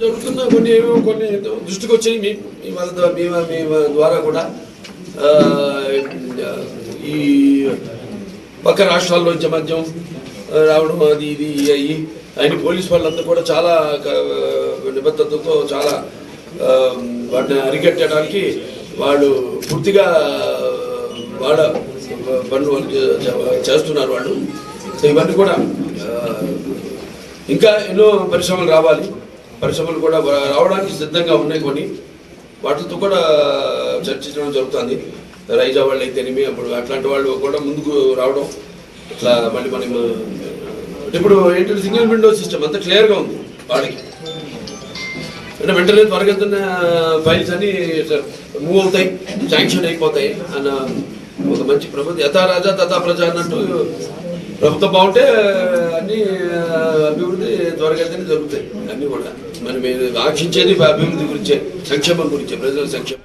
జరుగుతున్న కొన్ని కొన్ని దృష్టికి వచ్చాయి. మీ మీ వాళ్ళ ద్వారా- మీ మీ ద్వారా కూడా. ఈ పక్క రాష్ట్రాల్లో మద్యం రావడం అది ఇది అయ్యి ఆయన పోలీస్ వాళ్ళంతా కూడా చాలా నిబద్ధతతో చాలా వాటిని అరికట్టడానికి వాళ్ళు పూర్తిగా వాళ్ళ పనులు వాళ్ళు చేస్తున్నారు వాళ్ళు. సో ఇవన్నీ కూడా ఇంకా ఎన్నో పరిశ్రమలు రావాలి. పరిశ్రమలు కూడా రావడానికి సిద్ధంగా ఉన్నాయి కొన్ని. వాటితో కూడా చర్చించడం జరుగుతుంది. రైజా వాళ్ళు అయితేనేమి అప్పుడు అట్లాంటి వాళ్ళు కూడా ముందుకు రావడం. ఇట్లా మళ్ళీ మనం ఇప్పుడు ఏంటంటే సింగిల్ విండో సిస్టమ్ అంతా క్లియర్గా ఉంది వాడికి అంటే వెంటనే త్వరగా ఫైల్స్ అన్ని మూవ్ అవుతాయి శాంక్షన్ అయిపోతాయి అన్న ఒక మంచి ప్రభుత్వం యథా రాజా తథా ప్రజ అన్నట్టు ప్రభుత్వం బాగుంటే అన్ని అభివృద్ధి త్వరగతిని జరుగుతాయి అన్ని కూడా. మనం ఆశించేది అభివృద్ధి గురించే సంక్షేమం గురించే ప్రజల సంక్షేమం.